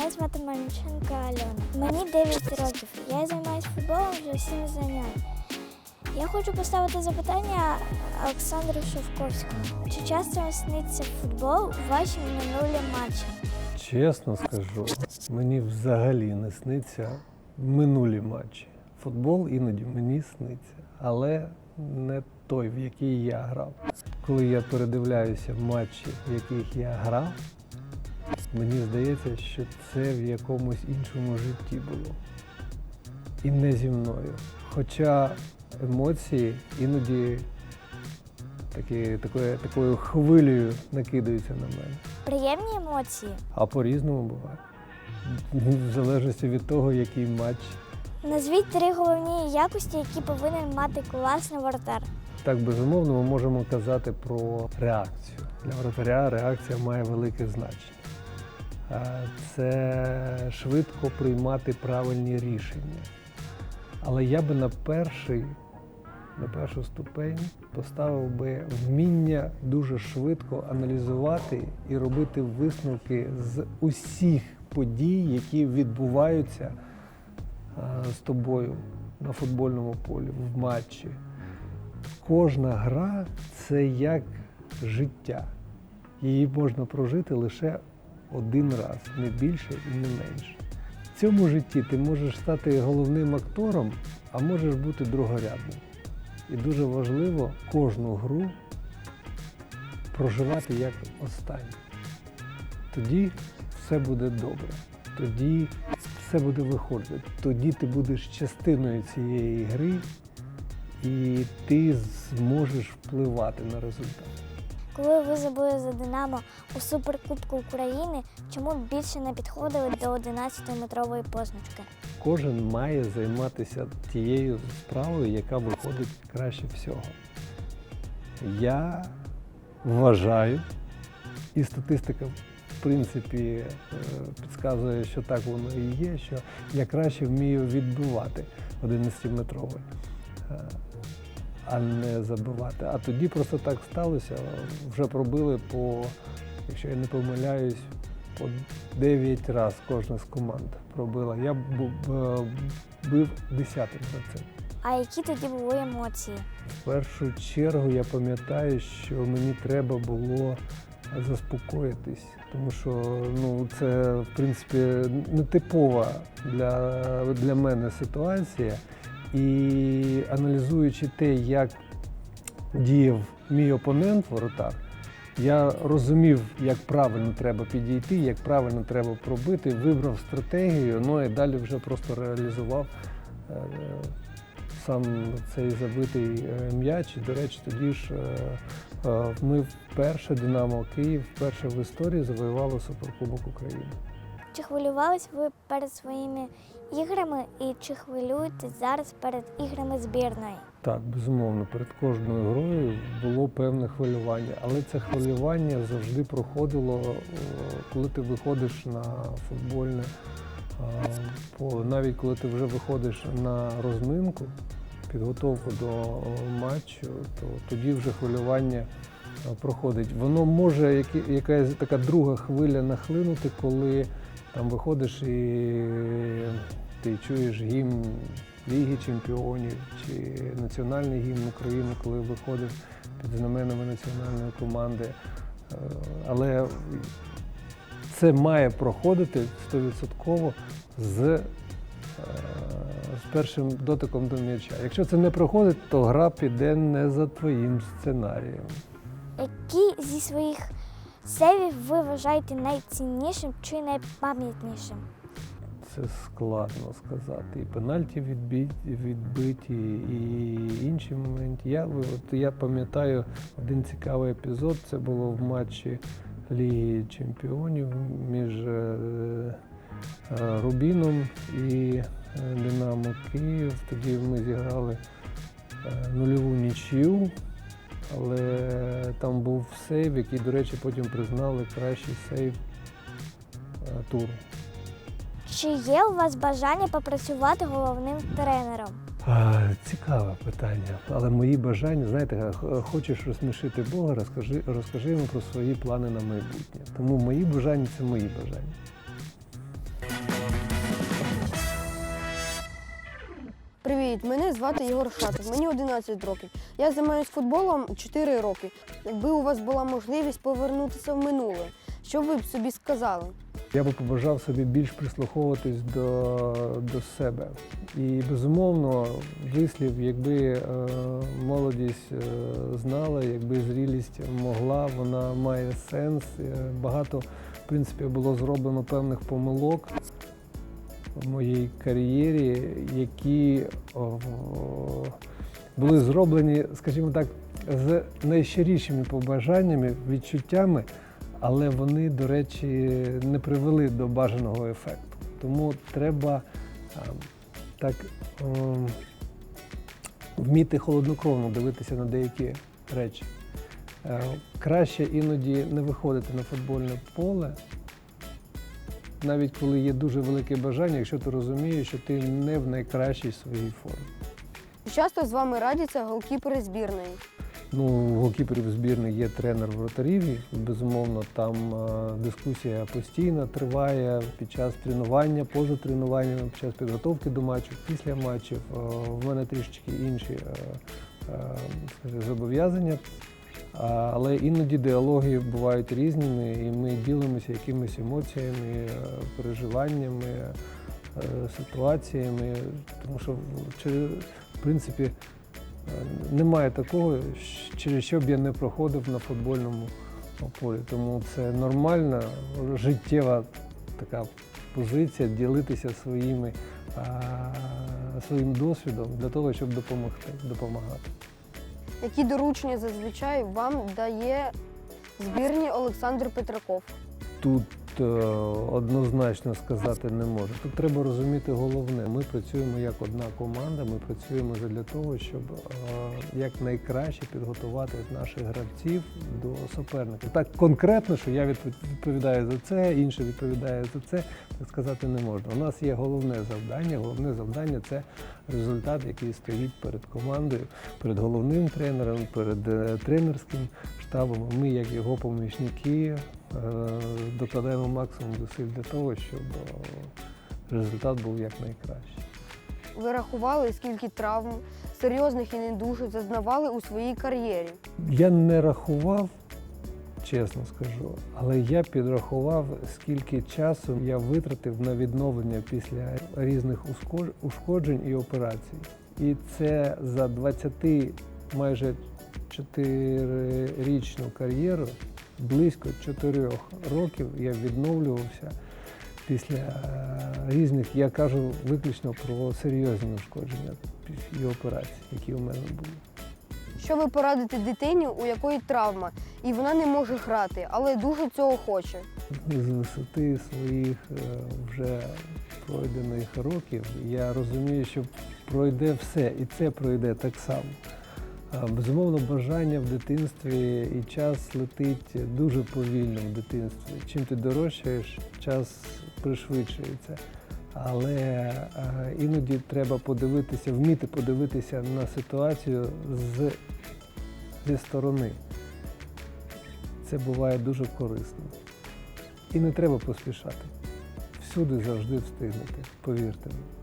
Мене звати Мальченко Альона. Мені 9 років. Я займаюся футболом вже 7 занять. Я хочу поставити запитання Олександру Шовковському. Чи часто сниться футбол у ваші минулі матчі? Чесно скажу, мені взагалі не сниться минулі матчі. Футбол іноді мені сниться, але не той, в який я грав. Коли я передивляюся матчі, в яких я грав, мені здається, що це в якомусь іншому житті було. І не зі мною. Хоча емоції іноді такі, такою, такою хвилею накидаються на мене. Приємні емоції. А по-різному буває. В залежності від того, який матч. Назвіть три головні якості, які повинен мати класний воротар. Так, безумовно, ми можемо казати про реакцію. Для воротаря реакція має велике значення. Це швидко приймати правильні рішення. Але я би на перший, на першу ступень поставив би вміння дуже швидко аналізувати і робити висновки з усіх подій, які відбуваються з тобою на футбольному полі, в матчі. Кожна гра це як життя. Її можна прожити лише один раз, не більше і не менше. В цьому житті ти можеш стати головним актором, а можеш бути другорядним. І дуже важливо кожну гру проживати як останню. Тоді все буде добре. Тоді все буде виходити. Тоді ти будеш частиною цієї гри і ти зможеш впливати на результат. Коли ви забили за Динамо у Суперкубку України, чому більше не підходили до 11-метрової позначки? Кожен має займатися тією справою, яка виходить краще всього. Я вважаю, і статистика, в принципі, е, підказує, що так воно і є, що я краще вмію відбивати 11-метровий, е, а не забивати. А тоді просто так сталося. Вже пробили по, якщо я не помиляюсь, по 9 разів кожна з команд пробила. Я бу- б- бив десятим за це. А які тоді були емоції? В першу чергу я пам'ятаю, що мені треба було заспокоїтись, тому що ну, це, в принципі, нетипова для, для мене ситуація. І аналізуючи те, як діяв мій опонент, воротар, я розумів, як правильно треба підійти, як правильно треба пробити, вибрав стратегію, ну і далі вже просто реалізував е, сам цей забитий е, м'яч. До речі, тоді ж е, ми вперше Динамо Київ вперше в історії завоювали Суперкубок України. Чи хвилювались ви перед своїми іграми і чи хвилюєтесь зараз перед іграми збірної? Так, безумовно, перед кожною грою було певне хвилювання, але це хвилювання завжди проходило, е, коли ти виходиш на футбольне е. Навіть коли ти вже виходиш на розминку, підготовку до е, матчу, то тоді вже хвилювання проходить. Воно може якась така друга хвиля нахлинути, коли там виходиш і ти чуєш гімн Ліги Чемпіонів чи національний гімн України, коли виходив під знаменами національної команди. Е, Але це має проходити 100% з, е, з першим дотиком до м'яча. Якщо це не проходить, то гра піде не за твоїм сценарієм. Які зі своїх сейвів ви вважаєте найціннішим чи найпам'ятнішим? Це складно сказати. І пенальті відбиті, відбиті, і інші моменти. Я, от, я пам'ятаю один цікавий епізод. Це було в матчі Ліги Чемпіонів між е, е, Рубіном і е, Динамо Київ. Тоді ми зіграли нульову нічию. Але там був сейв, який, до речі, потім признали кращий сейв е, туру. Чи є у вас бажання попрацювати головним тренером? А, Цікаве питання, але мої бажання, знаєте, хочеш розсмішити Бога, розкажи, розкажи йому про свої плани на майбутнє. Тому мої бажання це мої бажання. Привіт, мене звати Єгор Шатик, мені 11 років. Я займаюся футболом 4 роки. Якби у вас була можливість повернутися в минуле, що ви б собі сказали? Я би побажав собі більш прислуховуватись до, до себе. І безумовно, вислів, якби е, молодість е, знала, якби зрілість могла, вона має сенс. Е, Багато, в принципі, було зроблено певних помилок моїй кар'єрі, які о, були зроблені, скажімо так, з найщирішими побажаннями, відчуттями, але вони, до речі, не привели до бажаного ефекту. Тому треба так ем, вміти холоднокровно дивитися на деякі речі. Е, Краще іноді не виходити на футбольне поле, навіть коли є дуже велике бажання, якщо ти розумієш, що ти не в найкращій своїй формі. Часто з вами радяться голкіпери збірної? Ну, голкіперів збірної є тренер вратарів, і, безумовно, там е, дискусія постійно триває під час тренування, поза тренуваннями, під час підготовки до матчів, після матчів. Е, в мене трішечки інші е, е, зобов'язання. Але іноді діалоги бувають різними, і ми ділимося якимись емоціями, е, переживаннями, е, ситуаціями, тому що в принципі е, немає такого, через що б я не проходив на футбольному полі. Тому це нормальна життєва така позиція ділитися своїми, своїм досвідом для того, щоб допомогти, допомагати. Які доручення зазвичай вам дає збірні Олександр Петраков? Тут однозначно сказати не можу. Тут треба розуміти головне. Ми працюємо як одна команда. Ми працюємо для того, щоб е, якнайкраще підготувати наших гравців до суперника. Так конкретно, що я відповідаю за це, інший відповідає за це, так сказати не можна. У нас є головне завдання. Головне завдання це результат, який стоїть перед командою, перед головним тренером, перед е, тренерським штабом. Ми, як його помічники, е, докладаємо максимум зусиль для того, щоб е, результат був якнайкращий. Ви рахували, скільки травм, серйозних і не дуже зазнавали у своїй кар'єрі? Я не рахував, чесно скажу, але я підрахував, скільки часу я витратив на відновлення після різних ушкод- ушкоджень і операцій. І це за 20 майже 4-річну кар'єру, близько 4 років я відновлювався після е, різних, я кажу виключно про серйозні ушкодження і операції, які у мене були. Що ви порадите дитині, у якої травма, і вона не може грати, але дуже цього хоче? з висоти своїх е, вже пройдених років я розумію, що пройде все, і це пройде так само. Безумовно, бажання в дитинстві і час летить дуже повільно в дитинстві. Чим ти дорожчаєш, час пришвидшується. Але іноді треба подивитися, вміти подивитися на ситуацію з, зі сторони. Це буває дуже корисно. І не треба поспішати. Всюди завжди встигнути, повірте мені.